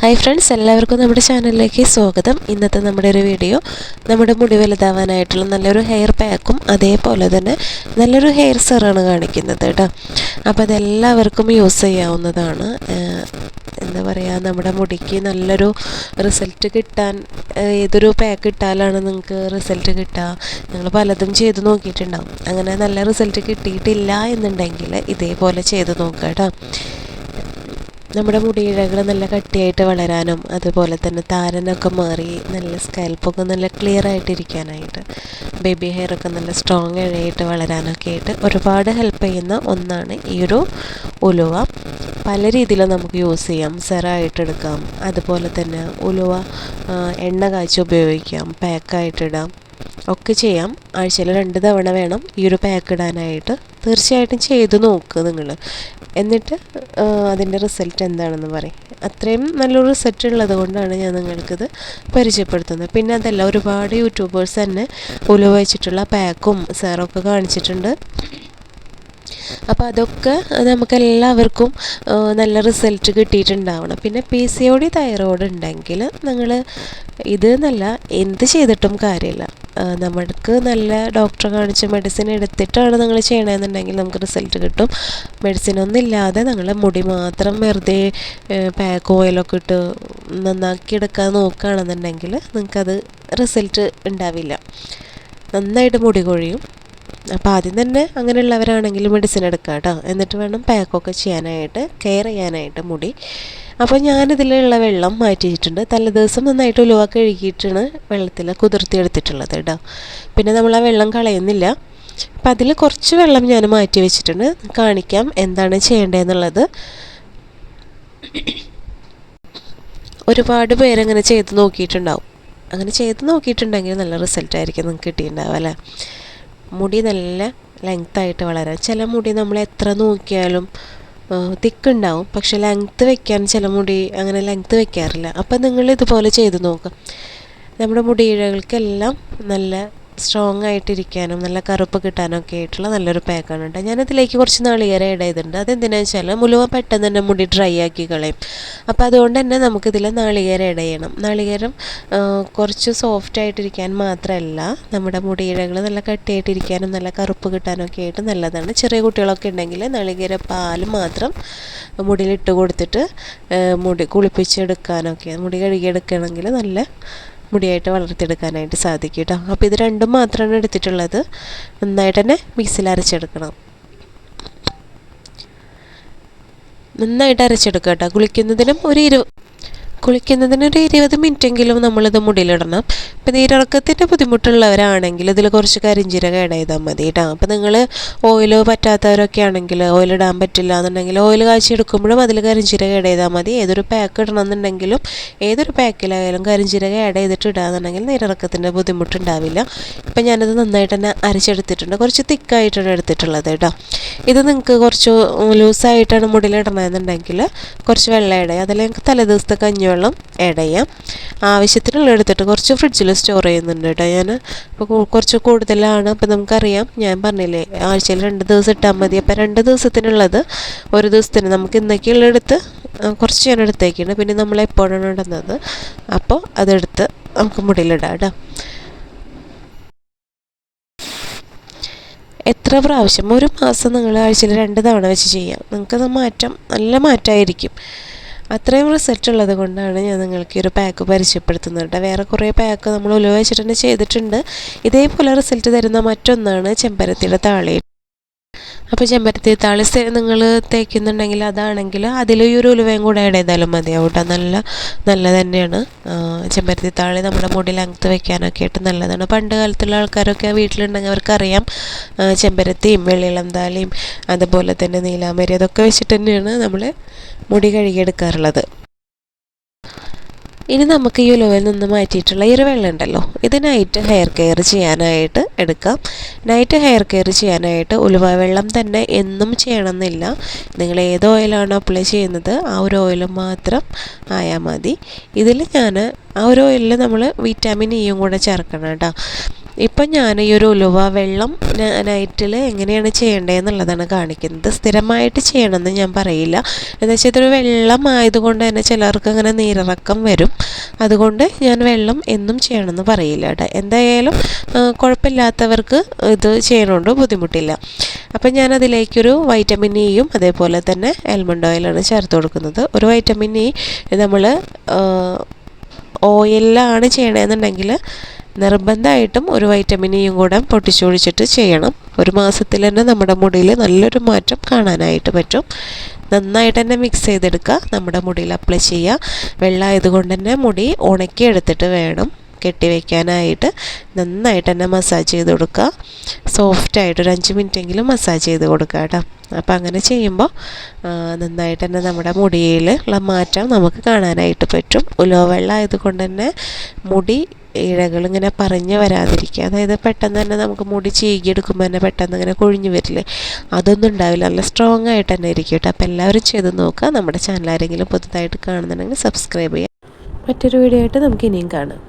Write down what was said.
Hi friends എല്ലാവർക്കും നമ്മുടെ ചാനലിലേക്ക് സ്വാഗതം. ഇന്നത്തെ നമ്മുടെ ഒരു വീഡിയോ നമ്മുടെ മുടി വലുതാവാനായിട്ടുള്ള നല്ലൊരു ഹെയർ പാക്കും അതേപോലെ തന്നെ നല്ലൊരു ഹെയർ സെറാണ് കാണിക്കുന്നത് കേട്ടോ. അപ്പോൾ അതെല്ലാവർക്കും യൂസ് ചെയ്യാവുന്നതാണ്. എന്താ പറയുക നമ്മുടെ മുടിക്ക് നല്ലൊരു റിസൾട്ട് കിട്ടാൻ ഏതൊരു പാക്ക് ഇട്ടാലാണ് നിങ്ങൾക്ക് റിസൾട്ട് കിട്ടുക. നിങ്ങൾ പലതും ചെയ്ത് നോക്കിയിട്ടുണ്ടാവും. അങ്ങനെ നല്ല റിസൾട്ട് കിട്ടിയിട്ടില്ല എന്നുണ്ടെങ്കിൽ ഇതേപോലെ ചെയ്ത് നോക്കുക കേട്ടോ. നമ്മുടെ മുടിയിഴകൾ നല്ല കട്ടിയായിട്ട് വളരാനും അതുപോലെ തന്നെ താരനൊക്കെ മാറി നല്ല സ്കാൽപ്പൊക്കെ നല്ല ക്ലിയർ ആയിട്ടിരിക്കാനായിട്ട് ബേബി ഹെയർ ഒക്കെ നല്ല സ്ട്രോങ് ആയിട്ട് വളരാനൊക്കെ ആയിട്ട് ഒരുപാട് ഹെൽപ്പ് ചെയ്യുന്ന ഒന്നാണ് ഈ ഒരു ഉലുവ. പല രീതിയിലും നമുക്ക് യൂസ് ചെയ്യാം. സെറായിട്ട് എടുക്കാം. അതുപോലെ തന്നെ ഉലുവ എണ്ണ കാച്ചി ഉപയോഗിക്കാം. പാക്കായിട്ടിടാം ഒക്കെ ചെയ്യാം. ആഴ്ചയിൽ രണ്ട് തവണ വേണം ഈ ഒരു പാക്ക് ഇടാനായിട്ട്. തീർച്ചയായിട്ടും ചെയ്ത് നോക്കുക നിങ്ങൾ എന്നിട്ട് അതിന്റെ റിസൾട്ട് എന്താണെന്ന് പറയും. അത്രയും നല്ലൊരു റിസൾട്ട് ഉള്ളത് കൊണ്ടാണ് ഞാൻ നിങ്ങൾക്കിത് പരിചയപ്പെടുത്തുന്നത്. പിന്നെ അതല്ല ഒരുപാട് യൂട്യൂബേഴ്സ് തന്നെ ഉലുവ വെച്ചിട്ടുള്ള പാക്കും സാറൊക്കെ കാണിച്ചിട്ടുണ്ട്. അപ്പോൾ അതൊക്കെ നമുക്കെല്ലാവർക്കും നല്ല റിസൾട്ട് കിട്ടിയിട്ടുണ്ടാവണം. പിന്നെ P C O D thyroid ഉണ്ടെങ്കിൽ നിങ്ങൾ ഇത് എന്നല്ല എന്ത് ചെയ്തിട്ടും കാര്യമില്ല. നമ്മൾക്ക് നല്ല ഡോക്ടറെ കാണിച്ച് മെഡിസിൻ എടുത്തിട്ടാണ് നിങ്ങൾ ചെയ്യണമെന്നുണ്ടെങ്കിൽ നമുക്ക് റിസൾട്ട് കിട്ടും. മെഡിസിൻ ഒന്നും ഇല്ലാതെ നിങ്ങൾ മുടി മാത്രം വെറുതെ പാക്ക് ഓയിലൊക്കെ ഇട്ട് നന്നാക്കി എടുക്കാൻ നോക്കുകയാണെന്നുണ്ടെങ്കിൽ നിങ്ങൾക്കത് റിസൾട്ട് ഉണ്ടാവില്ല. നന്നായിട്ട് മുടി കൊഴിയും. അപ്പോൾ ആദ്യം തന്നെ അങ്ങനെയുള്ളവരാണെങ്കിൽ മെഡിസിൻ എടുക്കുക കേട്ടോ എന്നിട്ട് വേണം പാക്കൊക്കെ ചെയ്യാനായിട്ട് കെയർ ചെയ്യാനായിട്ട് മുടി. അപ്പോൾ ഞാനിതിലുള്ള വെള്ളം മാറ്റിയിട്ടുണ്ട്. തലേദിവസം നന്നായിട്ട് ഉലുവ കഴുകിയിട്ടാണ് വെള്ളത്തിൽ കുതിർത്തി എടുത്തിട്ടുള്ളത് കേട്ടോ. പിന്നെ നമ്മൾ ആ വെള്ളം കളയുന്നില്ല. അപ്പം അതിൽ കുറച്ച് വെള്ളം ഞാൻ മാറ്റി വെച്ചിട്ടുണ്ട്. കാണിക്കാം എന്താണ് ചെയ്യേണ്ടതെന്നുള്ളത്. ഒരുപാട് പേരങ്ങനെ ചെയ്ത് നോക്കിയിട്ടുണ്ടാവും. അങ്ങനെ ചെയ്ത് നോക്കിയിട്ടുണ്ടെങ്കിൽ നല്ല റിസൾട്ടായിരിക്കും നിങ്ങൾക്ക് കിട്ടിയിട്ടുണ്ടാവും അല്ലേ? മുടി നല്ല ലെങ്ത്തായിട്ട് വളരാൻ. ചില മുടി നമ്മൾ എത്ര നോക്കിയാലും തിക്കുണ്ടാവും. പക്ഷെ ലെങ്ത്ത് വെക്കാൻ ചില മുടി അങ്ങനെ ലെങ്ത്ത് വെക്കാറില്ല. അപ്പം നിങ്ങൾ ഇതുപോലെ ചെയ്ത് നോക്കുക നമ്മുടെ മുടിയിഴകൾക്കെല്ലാം നല്ല സ്ട്രോങ് ആയിട്ടിരിക്കാനും നല്ല കറുപ്പ് കിട്ടാനും ഒക്കെ ആയിട്ടുള്ള നല്ലൊരു പാക്കാണ് കേട്ടോ ഞാനതിലേക്ക് കുറച്ച് നാൾ ഏറെ ചെയ്തിട്ടുണ്ട്. അതെന്തിനാണെന്ന് വെച്ചാൽ മുലുവ പെട്ടെന്ന് തന്നെ മുടി ഡ്രൈ ആക്കി കളയും. അപ്പോൾ അതുകൊണ്ട് തന്നെ നമുക്കിതിൽ നാളികേരം ഇടയണം നാളികേരം കുറച്ച് സോഫ്റ്റ് ആയിട്ടിരിക്കാൻ മാത്രമല്ല നമ്മുടെ മുടിയിഴകൾ നല്ല കട്ടിയായിട്ടിരിക്കാനും നല്ല കറുപ്പ് കിട്ടാനൊക്കെ ആയിട്ട് നല്ലതാണ്. ചെറിയ കുട്ടികളൊക്കെ ഉണ്ടെങ്കിൽ നാളികേര പാൽ മാത്രം മുടിയിലിട്ട് കൊടുത്തിട്ട് മുടി കുളിപ്പിച്ചെടുക്കാനൊക്കെ മുടി കഴുകിയെടുക്കണമെങ്കിൽ നല്ല മുടിയായിട്ട് വളർത്തിയെടുക്കാനായിട്ട് സാധിക്കും കേട്ടോ. അപ്പോൾ ഇത് രണ്ടും മാത്രമാണ് എടുത്തിട്ടുള്ളത്. നന്നായിട്ട് തന്നെ മിക്സിയിൽ അരച്ചെടുക്കണം. നന്നായിട്ട് അരച്ചെടുക്കുക കേട്ടോ. കുളിക്കുന്നതിനും ഒരു ഇരു കുളിക്കുന്നതിന് ഒരു ഇരുപത് മിനിറ്റെങ്കിലും നമ്മളിത് മുടിയിലിടണം. ഇപ്പം നീരിറക്കത്തിന്റെ ബുദ്ധിമുട്ടുള്ളവരാണെങ്കിൽ ഇതിൽ കുറച്ച് കരിഞ്ചീരക ഇട ചെയ്താൽ മതി കേട്ടോ അപ്പം നിങ്ങൾ ഓയിൽ പറ്റാത്തവരൊക്കെ ആണെങ്കിൽ ഓയിൽ ഇടാൻ പറ്റില്ല എന്നുണ്ടെങ്കിൽ ഓയിൽ കാച്ചി എടുക്കുമ്പോഴും അതിൽ കരിഞ്ചീരക ഇട ചെയ്താൽ മതി. ഏതൊരു പാക്ക് ഇടണമെന്നുണ്ടെങ്കിലും ഏതൊരു പാക്കിലായാലും കരിഞ്ചീരക ആഡ് ചെയ്തിട്ട് ഇടാന്നുണ്ടെങ്കിൽ നീരിറക്കത്തിന്റെ ബുദ്ധിമുട്ടുണ്ടാവില്ല. ഇപ്പം ഞാനത് നന്നായിട്ട് തന്നെ അരച്ചെടുത്തിട്ടുണ്ട്. കുറച്ച് തിക്കായിട്ടാണ് എടുത്തിട്ടുള്ളത് കേട്ടോ ഇത് നിങ്ങൾക്ക് കുറച്ച് ലൂസായിട്ടാണ് മുടിയിലിടണമെന്നുണ്ടെങ്കിൽ കുറച്ച് വെള്ളം ഇടയും അതിൽ തലേദിവസത്തെ കഞ്ഞിവെള്ളം ആഡ് ചെയ്യാം ആവശ്യത്തിനുള്ള എടുത്തിട്ട് കുറച്ച് ഫ്രിഡ്ജിൽ സ്റ്റോർ ചെയ്യുന്നുണ്ട് കേട്ടോ ഞാൻ ഇപ്പോൾ കുറച്ച് കൂടുതലാണ്. അപ്പോൾ നമുക്കറിയാം ഞാൻ പറഞ്ഞില്ലേ ആഴ്ചയിൽ രണ്ട് ദിവസം ഇട്ടാൽ മതി. അപ്പോൾ രണ്ട് ദിവസത്തിനുള്ളത് ഒരു ദിവസത്തിന് നമുക്ക് ഇന്നൊക്കെയുള്ള എടുത്ത് കുറച്ച് ഞാൻ എടുത്തേക്കാണ്. പിന്നെ നമ്മൾ എപ്പോഴാണ് ഇടുന്നത്? അപ്പോൾ അതെടുത്ത് നമുക്ക് മുടിയിലിടാം കേട്ടോ എത്ര പ്രാവശ്യം? ഒരു മാസം നിങ്ങൾ ആഴ്ചയിൽ രണ്ട് തവണ വെച്ച് ചെയ്യാം. നിങ്ങൾക്കത് മാറ്റം നല്ല മാറ്റമായിരിക്കും. അത്രയും റിസൾട്ട് ഉള്ളത് കൊണ്ടാണ് ഞാൻ നിങ്ങൾക്ക് ഈ ഒരു പാക്ക് പരിചയപ്പെടുത്തുന്നത് കേട്ടോ. വേറെ കുറേ പാക്ക് നമ്മൾ ഉലുവ തന്നെ ചെയ്തിട്ടുണ്ട്. ഇതേപോലെ റിസൾട്ട് തരുന്ന മറ്റൊന്നാണ് ചെമ്പരത്തിയുടെ താളി അപ്പോൾ ചെമ്പരത്തി താളി നിങ്ങൾ തേക്കുന്നുണ്ടെങ്കിൽ അതാണെങ്കിൽ അതിൽ ഈ ഒരു ഉലുവയും കൂടെ ആഡ് ചെയ്താലും മതിയാവും കേട്ടോ നല്ല നല്ല തന്നെയാണ്. ചെമ്പരത്തി താളി നമ്മുടെ മുടി ലെങ്ത്ത് വെക്കാനൊക്കെ ആയിട്ട് നല്ലതാണ്. പണ്ട് കാലത്തുള്ള ആൾക്കാരൊക്കെ വീട്ടിലുണ്ടെങ്കിൽ അവർക്കറിയാം ചെമ്പരത്തിയും വെള്ളിളം താലിയും അതുപോലെ തന്നെ നീലാമരി അതൊക്കെ വെച്ചിട്ട് തന്നെയാണ് നമ്മൾ മുടി കഴുകിയെടുക്കാറുള്ളത്. ഇനി നമുക്ക് ഈ ഉലുവയിൽ നിന്ന് മാറ്റിയിട്ടുള്ള ഈ ഉണ്ടല്ലോ. ഇത് നൈറ്റ് ഹെയർ കെയർ ചെയ്യാനായിട്ട് എടുക്കാം. നൈറ്റ് ഹെയർ കെയർ ചെയ്യാനായിട്ട് ഉലുവ വെള്ളം തന്നെ എന്നും ചെയ്യണമെന്നില്ല. നിങ്ങൾ ഏത് ഓയിലാണോ അപ്ലൈ ചെയ്യുന്നത് ആ ഒരു ഓയിൽ മാത്രം ആയാൽ മതി. ഇതിൽ ഞാൻ ആ ഒരു ഓയിലിൽ നമ്മൾ വിറ്റാമിൻ ഇയും കൂടെ ചേർക്കണം കേട്ടോ. ഇപ്പം ഞാൻ ഈ ഒരു ഉലുവ വെള്ളം നൈറ്റിൽ എങ്ങനെയാണ് ചെയ്യേണ്ടതെന്നുള്ളതാണ് കാണിക്കുന്നത്. സ്ഥിരമായിട്ട് ചെയ്യണമെന്ന് ഞാൻ പറയില്ല. എന്ന് വെച്ചാൽ ഇതൊരു വെള്ളം ആയതുകൊണ്ട് തന്നെ ചിലർക്ക് അങ്ങനെ നീരിറക്കം വരും. അതുകൊണ്ട് ഞാൻ വെള്ളം എന്നും ചെയ്യണമെന്ന് പറയില്ല കേട്ടോ. എന്തായാലും കുഴപ്പമില്ലാത്തവർക്ക് ഇത് ചെയ്യണോണ്ട് ബുദ്ധിമുട്ടില്ല. അപ്പം ഞാൻ അതിലേക്കൊരു വൈറ്റമിൻ ഇയും അതേപോലെ തന്നെ ആൽമണ്ട് ഓയിലാണ് ചേർത്ത് കൊടുക്കുന്നത്. ഒരു വൈറ്റമിൻ ഇ നമ്മൾ ഓയിലാണ് ചെയ്യണമെന്നുണ്ടെങ്കിൽ നിർബന്ധമായിട്ടും ഒരു വൈറ്റമിൻ ഇയും കൂടെ പൊട്ടിച്ചൊഴിച്ചിട്ട് ചെയ്യണം. ഒരു മാസത്തിൽ തന്നെ നമ്മുടെ മുടിയിൽ നല്ലൊരു മാറ്റം കാണാനായിട്ട് പറ്റും. നന്നായിട്ട് തന്നെ മിക്സ് ചെയ്തെടുക്കുക. നമ്മുടെ മുടിയിൽ അപ്ലൈ ചെയ്യുക. വെള്ളമായതുകൊണ്ട് തന്നെ മുടി ഉണക്കി എടുത്തിട്ട് വേണം കെട്ടിവെക്കാനായിട്ട് നന്നായിട്ട് തന്നെ മസാജ് ചെയ്ത് കൊടുക്കുക. സോഫ്റ്റായിട്ട് ഒരു അഞ്ച് മിനിറ്റെങ്കിലും മസാജ് ചെയ്ത് കൊടുക്കുക കേട്ടോ. അപ്പോൾ അങ്ങനെ ചെയ്യുമ്പോൾ നന്നായിട്ട് തന്നെ നമ്മുടെ മുടിയിൽ ഉള്ള മാറ്റം നമുക്ക് കാണാനായിട്ട് പറ്റും. ഉലോ വെള്ളം ആയതുകൊണ്ട് തന്നെ മുടി ഇഴകൾ ഇങ്ങനെ പറഞ്ഞു വരാതിരിക്കുക. അതായത് പെട്ടെന്ന് തന്നെ നമുക്ക് മുടി ചീകിയെടുക്കുമ്പോൾ തന്നെ പെട്ടെന്ന് ഇങ്ങനെ കൊഴിഞ്ഞു വരില്ലേ? അതൊന്നും ഉണ്ടാവില്ല. നല്ല സ്ട്രോങ് ആയിട്ട് തന്നെ ഇരിക്കും കേട്ടോ. അപ്പോൾ എല്ലാവരും ചെയ്ത് നോക്കുക. നമ്മുടെ ചാനൽ ആരെങ്കിലും പുതുതായിട്ട് കാണുന്നുണ്ടെങ്കിൽ സബ്സ്ക്രൈബ് ചെയ്യുക. മറ്റൊരു വീഡിയോ ആയിട്ട് നമുക്ക് ഇനിയും കാണാം.